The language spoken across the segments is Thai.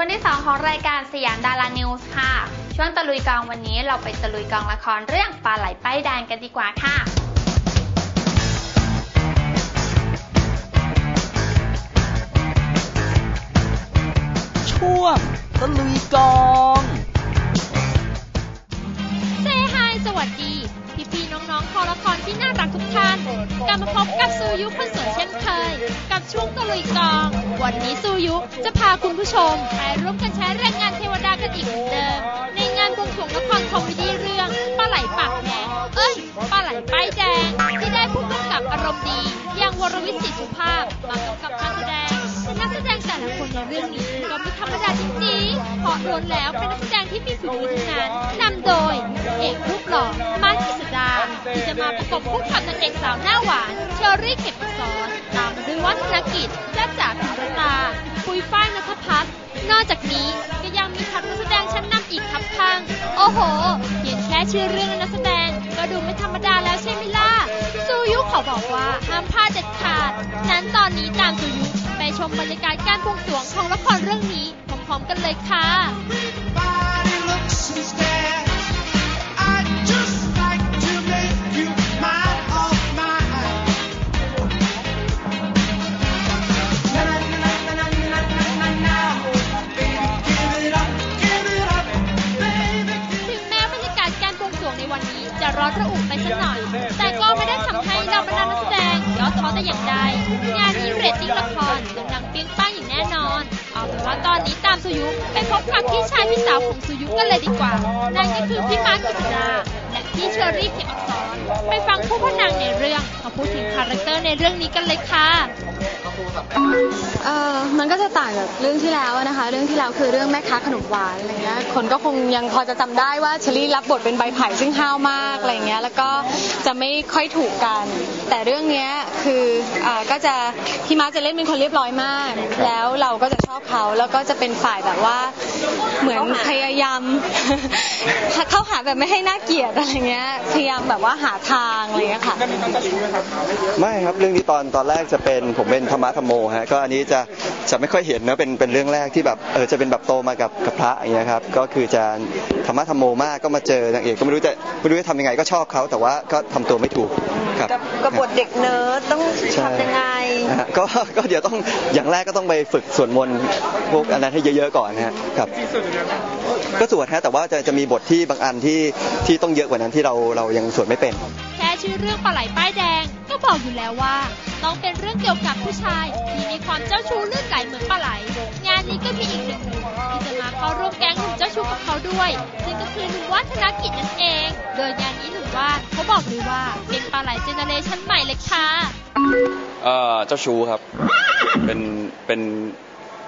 ช่วงที่ 2 ของรายการสยามดารานิวส์ค่ะ ช่วงตะลุยกองวันนี้เราไปตะลุยกองละครเรื่องปลาไหลป้ายแดงกันดีกว่าค่ะ กลับมาพบกับซูยุคนสวยเช่นเคย กับช่วงตะลุยกอง วันนี้ซูยุจะพาคุณผู้ชมไปร่วมกันใช้แรงงานเทวดากันอีกเหมือนเดิม ในงานบวงสรวงละครคอมเมดี้เรื่องปลาไหลปากแดงเอ้ยปลาไหลป้ายแดง ที่ได้ผู้กำกับอารมณ์ดีอย่างวรวิทย์ศรีสุภาพมากำกับการแสดงนักแสดงแต่ละคนในเรื่องนี้าะล้วนแล้วเป็นนักแสดงที่มีฝีมือทั้งนั้นนำโดยเอกรูปหล่อมาร์คกิษดาที่จะมาประกบคู่กับนางเอกสาวหน้าหวานเชอรี่เข็มสอนตามด้วยวัฒนกิจจ้าจ๋าพิมรตา ปุยฝ้ายนัทพัฒน์นอกจากนี้ก็ยังมีทัพนักแสดงชั้นนำอีกครับข้าง โอ้โหเพียงแค่ชื่อเรื่องและนักแสดงก็ดูไม่ธรรมดาแล้วใช่ไหมล่ะซูยุขอบอกว่าห้ามพลาดเด็ดขาดนั้นตอนนี้ตามซูยุไปชมบรรยากาศการบวงสรวงของละครเรื่องนี้ ร้อมๆกันเลยค่ะร้อนระอุไปสักหน่อย แต่ก็ไม่ได้ทำให้เราบรรดานักแสดงย่อท้อแต่อย่างใด งานนี้เรตติ้งละครจงน เปรี้ยงป้างอย่างแน่นอน เอาเป็นว่าตอนนี้ตามสุยุไปพบกับพี่ชายพี่สาวของสุยุกันเลยดีกว่า นั่นก็คือพี่มาร์คกิษดาและพี่เชอรี่เขียอักษรไปฟังผู้พนางในเรื่องมาพูดถึงคาแรคเตอร์ในเรื่องนี้กันเลยค่ะ เออมันก็จะต่างกับเรื่องที่แล้วนะคะ เรื่องที่แล้วคือเรื่องแม่ค้าขนมหวานอะไรเงี้ย คนก็คงยังพอจะจำได้ว่าเชอรี่รับบทเป็นใบไผ่ซึ่งห้าวมากอะไรเงี้ย แล้วก็จะไม่ค่อยถูกกัน แต่เรื่องเนี้ยคืออ่าก็จะพี่มาร์คจะเล่นเป็นคนเรียบร้อยมาก แล้วเราก็จะชอบเขาแล้วก็จะเป็นฝ่ายแบบว่าเหมือนพยายาม เข้าหาแบบไม่ให้น่าเกลียดอะไรเงี้ย พยายามแบบว่าหาทางอะไรเงี้ยค่ะ ไม่ครับเรื่องนี้ตอนตอนแรกจะเป็นผมเป็นธรรมธรรมโมฮะก็อันนี้จะจะไม่ค่อยเห็นนะเป็นเป็นเรื่องแรกที่แบบเออจะเป็นแบบโตมากับกับพระอย่างเงี้ยครับก็คือจะธรรมะธรรมโมมากก็มาเจอนางเอกก็ไม่รู้จะไม่รู้จะทำยังไงก็ชอบเขาแต่ว่าก็ทำตัวไม่ถูกครับกับบทเด็กเนิร์ดต้องใช่ทำยังไงนะฮะก็ก็เดี๋ยวต้องอย่างแรกก็ต้องไปฝึกสวดมนต์พวกอันนั้นให้เยอะๆก่อนนะฮะครับก็สวดฮะแต่ว่าจะจะมีบทที่บางอันที่ที่ต้องเยอะกว่านั้นที่เราเรายังสวดไม่เป็นแค่ ชื่อเรื่องปลาไหลป้ายแดง ก็บอกอยู่แล้วว่า ต้องเป็นเรื่องเกี่ยวกับผู้ชายที่มีความเจ้าชู้เลือดไหลเหมือนปลาไหล งานนี้ก็มีอีกหนึ่งหนุ่มที่จะมาเข้าร่วมแก๊งหนุ่มเจ้าชู้กับเขาด้วย ซึ่งก็คือหนุ่มวัฒนกิจนั่นเอง โดยงานนี้หนุ่มวาเขาบอกเลยว่าเป็นปลาไหลเจเนเรชั่นใหม่เลยค่ะเอ่อเจ้าชู้ครับ เป็นเป็น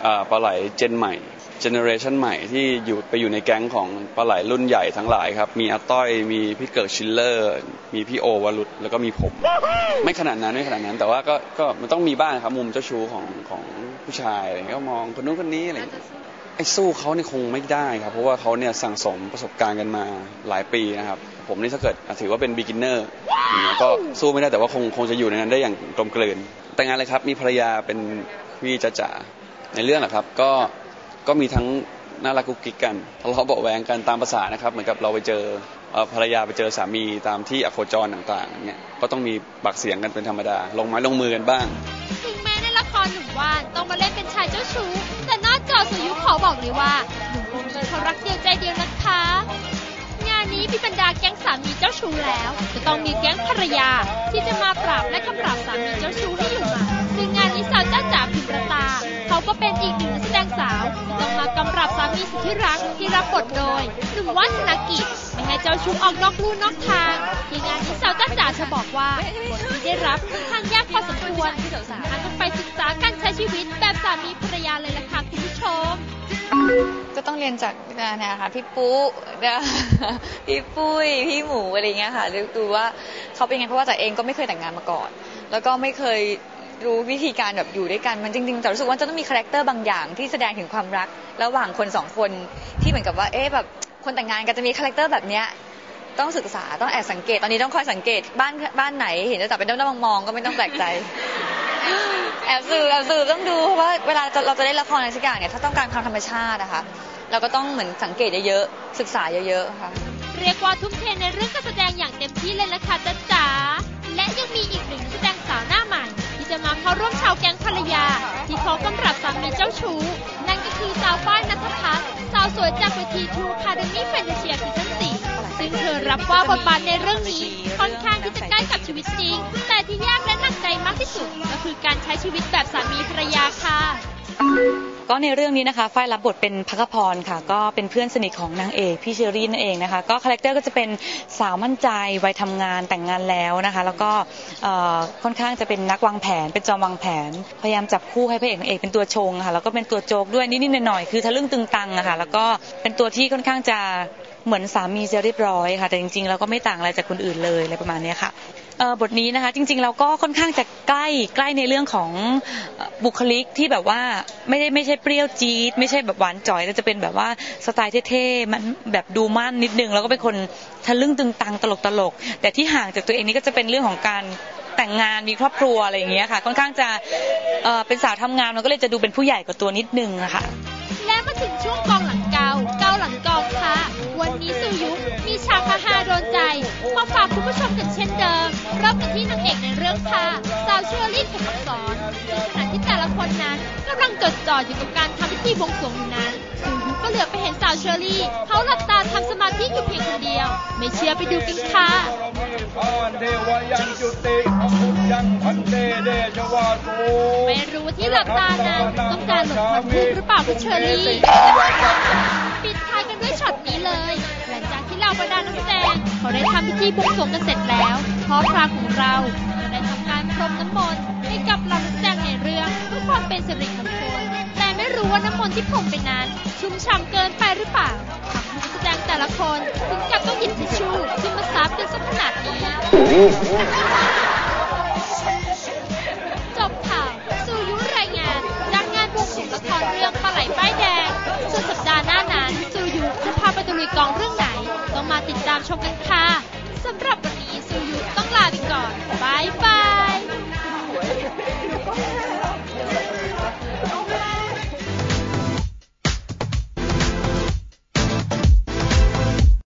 อ่าปลาไหลเจนใหม่ เจเนอเรชันใหม่ที่อยู่ไปอยู่ในแก๊งของปลาไหลรุ่นใหญ่ทั้งหลายครับ มีอาต้อย มีพี่เกิร์กชิลเลอร์ มีพี่โอวรุษแล้วก็มีผม ไม่ขนาดนั้นไม่ขนาดนั้น แต่ว่าก็ก็มันต้องมีบ้างครับมุมเจ้าชู้ของของผู้ชายอะไรอย่างเงี้ยก็มองคนนู้นคนนี้อะไรอย่างเงี้ยไอ้สู้เขาเนี่ยคงไม่ได้ครับ เพราะว่าเขาเนี่ยสั่งสมประสบการณ์กันมาหลายปีนะครับ ผมนี่ถ้าเกิดถือว่าเป็น beginner อย่างเงี้ยก็สู้ไม่ได้แต่ว่าคงคงจะอยู่ในนั้นได้อย่างกลมกลืน แต่งงานเลยครับมีภรรยาเป็นพี่จ๋าจ๋าในเรื่องแหละครับ ก็ ก็มีทั้งน่ารักกุ๊กกิ๊กกันทะเลาะเบาแวงกันตามภาษานะครับ เหมือนกับเราไปเจอภรรยาไปเจอสามีตามที่อโคจรต่างๆเงี้ยก็ต้องมีปากเสียงกันเป็นธรรมดา ลงไม้ลงมือกันบ้าง ถึงแม้ในละครหนุ่มว่านต้องมาเล่นเป็นชายเจ้าชู้ แต่นอกจอสุยุขอบอกเลยว่าหนุ่มคนนี้เขารักเดียวใจเดียวนะคะ งานนี้พี่บรรดาแก๊งสามีเจ้าชู้แล้ว จะต้องมีแก๊งภรรยาที่จะมาปราบและกำราบสามีเจ้าชู้ให้อยู่มัดซึ่งงานนี้สาวจ้าจ๋าพิมรตา ก็เป็นอีกหนึ่งนักแสดงสาวที่ต้องมากำราบสามีสุดที่รักที่รับบทโดยหนุ่มวัฒนกิจไม่ให้เจ้าชู้ออกนอกลู่นอกทางที่งานนี้สาวจ้าจ๋าจะบอกว่าบทที่ได้รับค่อนข้างยากพอสมควรถึงขั้นต้องไปศึกษาการใช้ชีวิตแบบสามีภรรยาเลยล่ะค่ะคุณผู้ชมก็ต้องเรียนจากเนยนะคะพี่ปุ๊เนี่ยพี่ปุ้ยพี่หมูอะไรเงี้ยค่ะดูว่าเขาเป็นไงเพราะว่าจ๋าเองก็ไม่เคยแต่งงานมาก่อน แล้วก็ไม่เคย รู้วิธีการแบบอยู่ด้วยกันมันจริงๆจ๋ารู้สึกว่าจะต้องมีคาแรคเตอร์บางอย่างที่แสดงถึงความรัก ระหว่างคนสองคนที่เหมือนกับว่าเอ๊ะแบบคนแต่งงานกันจะมีคาแรคเตอร์แบบเนี้ยต้องศึกษาต้องแอบสังเกตตอนนี้ต้องคอยสังเกตบ้านบ้านไหนเห็นจะจับเป็นด้อมๆมองๆก็ไม่ต้องแปลกใจแอบสืบแอบสืบต้องดูเพราะว่าเวลาเราจะเล่นละครอะไรสักอย่างเนี่ยถ้าต้องการความธรรมชาตินะคะเราก็ต้องเหมือนสังเกตเยอะๆศึกษาเยอะๆค่ะเรียกว่าทุ่มเทในเรื่องการแสดงอย่างเต็มที่เลยละค่ะจ๊ะจ๋าและยังมีอีกหนึ่งนักแสดงสาวหน้าใหม่ จะมาเข้าร่วมชาวแก๊งภรรยา ที่เขากำรับสามีเจ้าชู้ นั่นก็คือสาวฝ้ายนัทพัฒน์สาวสวยจากเวทีทูคาเดมี่แฟนตาเชียซีซั่นสี่ ซึ่งเธอรับว่าบทบาทในเรื่องนี้ค่อนข้างที่จะใกล้กับชีวิตจริง แต่ที่ยากและหนักใจมากที่สุด ก็คือการใช้ชีวิตแบบสามีภรรยาค่ะก็ในเรื่องนี้นะคะฝ้ายรับบทเป็นพักพรค่ะ ก็เป็นเพื่อนสนิทของนางเอกพี่เชอรี่นั่นเองนะคะ ก็คาแรคเตอร์ก็จะเป็นสาวมั่นใจวัยทำงานแต่งงานแล้วนะคะ แล้วก็ค่อนข้างจะเป็นนักวางแผน เป็นจอมวางแผน พยายามจับคู่ให้พระเอกนางเอกเป็นตัวชงค่ะ แล้วก็เป็นตัวโจกด้วยนิดๆหน่อยๆคือทะลึ่งตึงตังอะค่ะ แล้วก็เป็นตัวที่ค่อนข้างจะ เหมือนสามีจะเรียบร้อยค่ะ แต่จริงๆเราก็ไม่ต่างอะไรจากคนอื่นเลยอะไรประมาณนี้ค่ะบทนี้นะคะจริงๆเราก็ค่อนข้างจะใกล้ใกล้ในเรื่องของบุคลิกที่แบบว่าไม่ได้ไม่ใช่เปรี้ยวจี๊ดไม่ใช่แบบหวานจ่อยแต่จะเป็นแบบว่าสไตล์เท่ๆมันแบบดูมั่นนิดนึงแล้วก็เป็นคนทะลึ่งตึงตังตลกตลกแต่ที่ห่างจากตัวเองนี่ก็จะเป็นเรื่องของการแต่งงานมีครอบครัวอะไรอย่างเงี้ยค่ะ ค่อนข้างจะเเป็นสาวทำงานมันก็เลยจะดูเป็นผู้ใหญ่กว่าตัวนิดนึงอะค่ะและมาถึงช่วงกองหลัง วันนี้ซูยุมีฉากฮาโดนใจ มาฝากคุณผู้ชมกันเช่นเดิม เริ่มกันที่นางเอกในเรื่องค่ะ สาวเชอรี่เข็มอักษรซึ่งขณะที่แต่ละคนนั้นกำลังจดจ่ออยู่กับการทำพิธีบวงสรวงอยู่นั้นซูยุก็เหลือบไปเห็นสาวเชอรี่เขาหลับตาทำสมาธิอยู่เพียงคนเดียว ไม่เชื่อไปดูกันค่ะไม่รู้ว่าที่หลับตานั้นต้องการหลบความทุกข์หรือเปล่าคุณเชอรี่ บรรดานักแดงเขาได้ทำพิธีบวงสรวงกันเสร็จแล้วพร้อมพระของเราก็ได้ทำการพรมน้ำมนต์ให้กับเหล่าน้ำแดงในเรื่องเพื่อความเป็นสิริมงคลแต่ไม่รู้ว่าน้ำมนต์ที่พรมไปนั้น ชุ่มฉ่ำเกินไปหรือเปล่าทำให้นักแสดงแต่ละคนถึงกับต้องหยิบทิชชู่ขึ้นมาซับกันสักขนาดนี้ งมาติดตามชมกันค่ะ